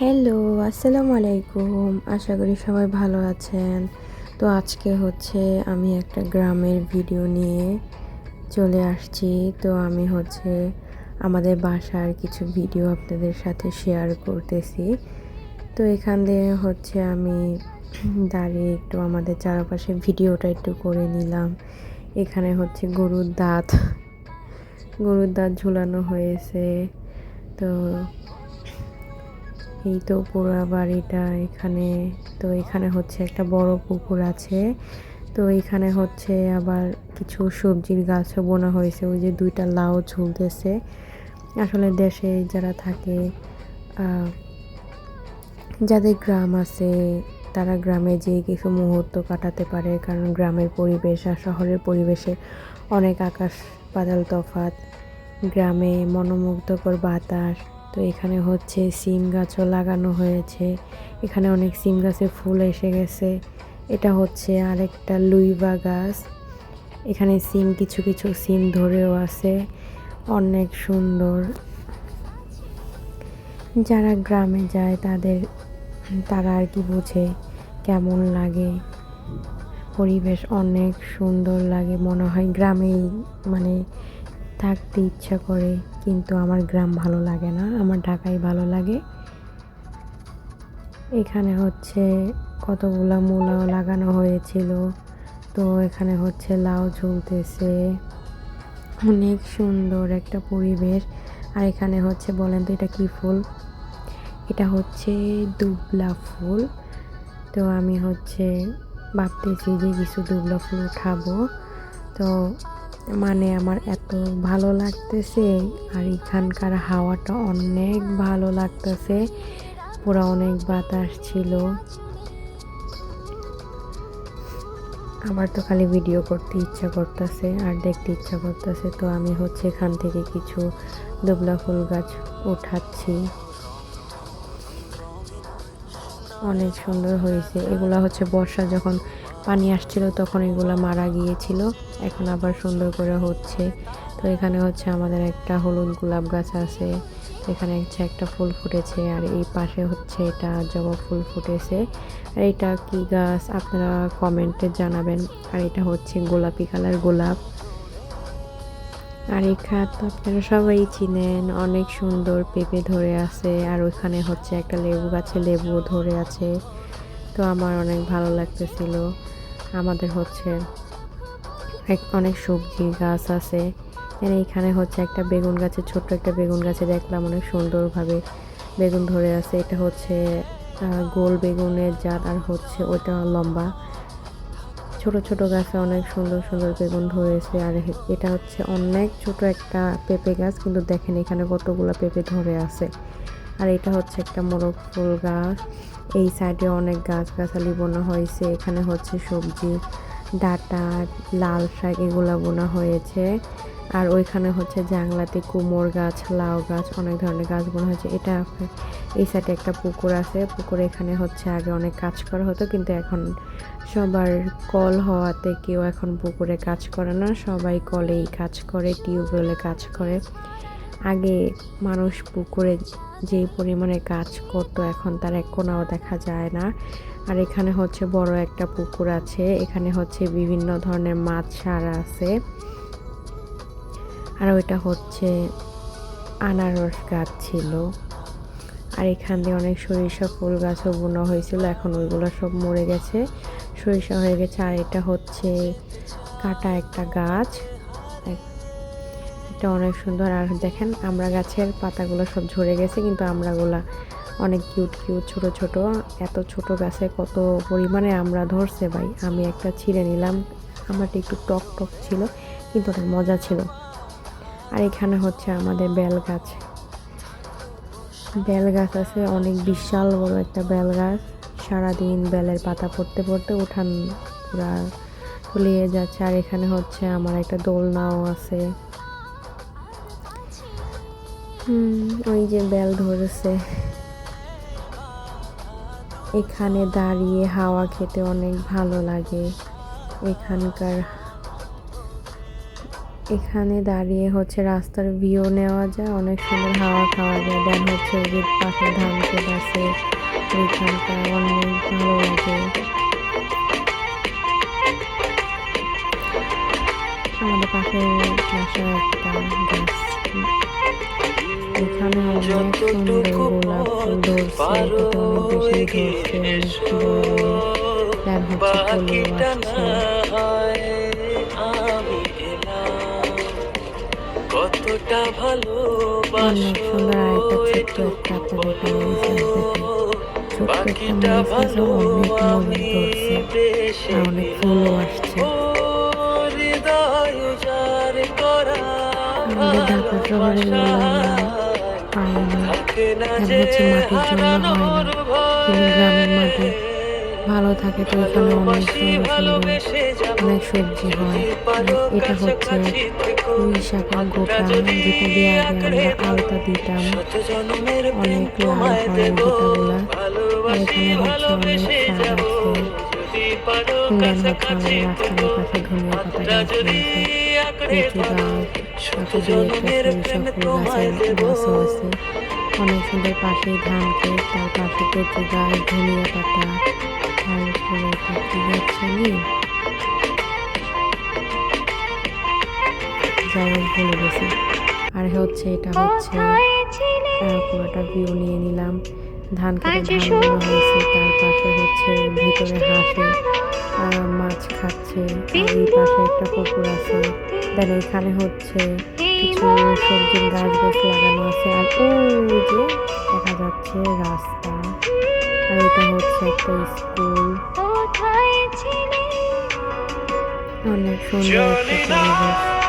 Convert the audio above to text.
Hello আসসালামু আলাইকুম। আশা করি সবাই ভালো আছেন। তো আজকে হচ্ছে আমি একটা গ্রামের ভিডিও নিয়ে চলে আসছি। তো আমি হচ্ছে আমাদের বাসার কিছু ভিডিও আপনাদের সাথে শেয়ার করতেছি। তো এখান দিয়ে হচ্ছে আমি দাঁড়িয়ে একটু আমাদের চারপাশে ভিডিওটা একটু করে নিলাম। এখানে হচ্ছে গরুর দাঁত গরুর দাঁত ঝুলানো হয়েছে। তো এই তো পুরো বাড়িটা এখানে, তো এখানে হচ্ছে একটা বড় পুকুর আছে। তো এখানে হচ্ছে আবার কিছু সবজির গাছও বোনা হয়েছে, ওই যে দুইটা লাউ ঝুলতেছে। আসলে দেশে যারা থাকে যাদের গ্রাম আছে, তারা গ্রামে যেয়ে কিছু মুহূর্ত কাটাতে পারে, কারণ গ্রামের পরিবেশ আর শহরের পরিবেশে অনেক আকাশ পাতাল তফাত গ্রামে মনোমুগ্ধকর বাতাস তো এখানে হচ্ছে সিম গাছও লাগানো হয়েছে। এখানে অনেক সিম গাছে ফুল এসে গেছে। এটা হচ্ছে আরেকটা লুইবা গাছ। এখানে সিম, কিছু কিছু সিম ধরেও আছে। অনেক সুন্দর। যারা গ্রামে যায় তাদের, তারা আর কি বোঝে কেমন লাগে। পরিবেশ অনেক সুন্দর লাগে। মনে হয় গ্রামেই মানে থাকতে ইচ্ছা করে, কিন্তু আমার গ্রাম ভালো লাগে না, আমার ঢাকাই ভালো লাগে। এখানে হচ্ছে কতগুলা মূলাও লাগানো হয়েছিল, তো এখানে হচ্ছে লাউ ঝুলতেছে। অনেক সুন্দর একটা পরিবেশ। আর এখানে হচ্ছে বলেন তো এটা কী ফুল? এটা হচ্ছে দুবলা ফুল। তো আমি হচ্ছে ভাবতেছি যে কিছু দুবলা ফুল উঠাবো। তো মানে আমার এত ভালো লাগতেছে আর এখানকার হাওয়াটা অনেক ভালো লাগতেছে। পুরো অনেক বাতাস ছিল। আমার তো খালি ভিডিও করতে ইচ্ছা করতেছে আর দেখতে ইচ্ছা করতেছে। তো আমি হচ্ছে এখান থেকে কিছু দুবলা ফুল গাছ উঠাচ্ছি। অনেক সুন্দর হয়েছে। এগুলা হচ্ছে বর্ষা যখন পানি আসছিল, তখন এগুলো মারা গিয়েছিল। এখন আবার সুন্দর করে হচ্ছে। তো এখানে হচ্ছে আমাদের একটা হলুদ গোলাপ গাছ আছে। এখানে হচ্ছে একটা ফুল ফুটেছে আর এই পাশে হচ্ছে এটা জবা ফুল ফুটেছে। আর এটা কি গাছ আপনারা কমেন্টে জানাবেন। আর এটা হচ্ছে গোলাপি কালার গোলাপ। আর এই খাত আপনারা সবাই চিনেন, অনেক সুন্দর পেঁপে ধরে আছে। আর ওইখানে হচ্ছে একটা লেবু গাছে লেবু ধরে আছে। তো আমার অনেক ভালো লাগতেছিল। আমাদের হচ্ছে এক, অনেক সবজি গাছ আছে। এইখানে হচ্ছে একটা বেগুন গাছে ছোট্ট একটা বেগুন গাছে দেখলাম অনেক সুন্দরভাবে বেগুন ধরে আছে। এটা হচ্ছে গোল বেগুনের জাত আর হচ্ছে ওইটা লম্বা। ছোট ছোট গাছে অনেক সুন্দর সুন্দর বেগুন ধরেছে। আর এটা হচ্ছে অনেক ছোট একটা পেঁপে গাছ, কিন্তু দেখেন এখানে কতগুলো পেঁপে ধরে আছে। আর এটা হচ্ছে একটা মোরগ ফুল গাছ। এই সাইডে অনেক গাছ গাছালি বোনা হয়েছে। এখানে হচ্ছে সবজি, ডাটা, লাল শাক এগুলো বোনা হয়েছে। আর ওইখানে হচ্ছে জাংলাতে কুমোর গাছ, লাউ গাছ, অনেক ধরনের গাছ বোনা হয়েছে। এটা এই সাইডে একটা পুকুর আছে। পুকুরে এখানে হচ্ছে আগে অনেক কাজ করা হতো, কিন্তু এখন সবার কল হওয়াতে কেউ এখন পুকুরে কাজ করে না। সবাই কলেই কাজ করে, টিউবওয়েলে কাজ করে। আগে মানুষ পুকুরে যে পরিমাণে কাজ করতো, এখন তার এক কোনাও দেখা যায় না। আর এখানে হচ্ছে বড় একটা পুকুর আছে, এখানে হচ্ছে বিভিন্ন ধরনের মাছ, সার আছে। আর ওইটা হচ্ছে আনারস গাছ ছিল। আর এখান দিয়ে অনেক সরিষা ফুল গাছও বোনা হয়েছিল, এখন ওইগুলো সব মরে গেছে। সরিষা হয়ে গেছে, আর এটা হচ্ছে কাটা একটা গাছ। এটা অনেক সুন্দর। আর দেখেন, আমরা গাছের পাতাগুলো সব ঝরে গেছে, কিন্তু আমরাগুলা অনেক কিউট কিউট, ছোট ছোট। এত ছোট গাছে কত পরিমাণে আমরা ধরছে ভাই। আমি একটা ছিঁড়ে নিলাম। আমারটা একটু টক টক ছিল, কিন্তু অনেক মজা ছিল। আর এখানে হচ্ছে আমাদের বেল গাছ। বেল গাছ আছে, অনেক বিশাল বড় একটা বেল গাছ। সারাদিন বেলের পাতা পড়তে পড়তে উঠান পুরা তলিয়ে যাচ্ছে। আর এখানে হচ্ছে আমার একটা দোলনাও আছে। ওই যে বেল ধরেছে। এখানে দাঁড়িয়ে হাওয়া খেতে অনেক ভালো লাগে। এখানকার এখানে দাঁড়িয়ে হচ্ছে রাস্তার ভিউ নেওয়া যায়, অনেক সুন্দর হাওয়া খাওয়া যায়। দেন হচ্ছে যে পাশে ধান ক্ষেত আছে ওইখানটা অনেক ভালো লাগে। আমাদের পাশে একটা গাছ। এখানে অনেক সুন্দর গোলাপ ফুল ধরছে এটাতে অনেক বেশি ধরছে অনেক বড় হচ্ছে কতটা অনেক ভালোবাসো সুন্দর আরেকটা ছোট্ট একটা আপনাদের ছোট্ট একটা বাকিটা ভালো অনেক আমি ধরছে বেশি আর অনেক ফুলও আসছে আমাদের ঢাকা শহরে এগুলো না থাকে না হচ্ছে মাটির জন্য হয় না কিন্তু গ্রামের মাটি ভালো থাকে তো এখানে অনেক সুন্দর সুন্দর অনেক সবজি হয় এটা হচ্ছে পুঁই শাকের গোটা যেটা দিয়ে আগে আমরা আলতা দিতাম অনেক লাল হয় গোটাগুলা এখানে হচ্ছে অনেক শাক আছে আমাদের রাস্তার পাশে ধনিয়া পাতা গাছ গাছ তারপর দিয়ে একটা গাছের গাছও আছে অনেক সুন্দর পাশে ধান ক্ষেত তার পাশে কচু গাছ ধনিয়া পাতা তারপরে কি যাচ্ছে নি যাই ভুলে গেছি আর হচ্ছে এটা হচ্ছে পুরোটা ভিউ নিয়ে নিলাম। ধান খেতে ধানগুলো হয়েছে তার পাশে হচ্ছে ভিতরে হাঁসে মাছ খাচ্ছে আর এই পাশে একটা পুকুর আছে। দেন এখানে হচ্ছে কিছু সবজির গাছ গাছ লাগানো আছে আর ওই যে দেখা যাচ্ছে রাস্তা। আর এটা হচ্ছে একটা স্কুল। অনেক সুন্দর একটা পরিবেশ।